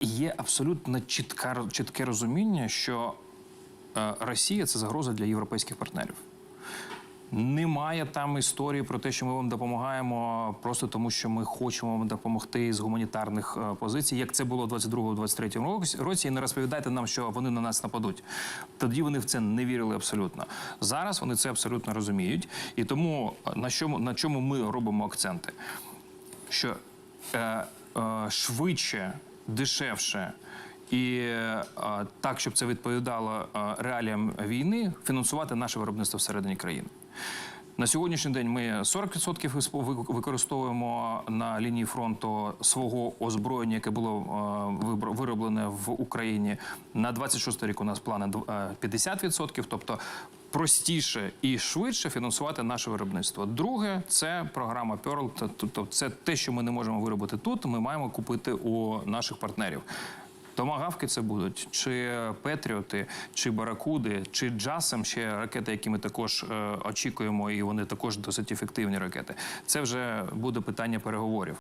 Є абсолютно чітка, чітке розуміння, що е, Росія це загроза для європейських партнерів. Немає там історії про те, що ми вам допомагаємо просто тому, що ми хочемо вам допомогти з гуманітарних е, позицій, як це було в 22-23 році- році. І не розповідайте нам, що вони на нас нападуть. Тоді вони в це не вірили абсолютно. Зараз вони це абсолютно розуміють. І тому е, на чому на чому ми робимо акценти? що е, е, швидше, дешевше і е, так, щоб це відповідало е, реаліям війни, фінансувати наше виробництво всередині країни. На сьогоднішній день ми 40% висп- використовуємо на лінії фронту свого озброєння, яке було е, вироблене в Україні. На 26 рік у нас плани дв- е, 50%, тобто простіше і швидше фінансувати наше виробництво. Друге, це програма Pearl, тобто це те, що ми не можемо виробити тут. Ми маємо купити у наших партнерів. Томагавки це будуть, чи Петріоти, чи Баракуди, чи Джасем, ще ракети, які ми також е, очікуємо, і вони також досить ефективні ракети. Це вже буде питання переговорів.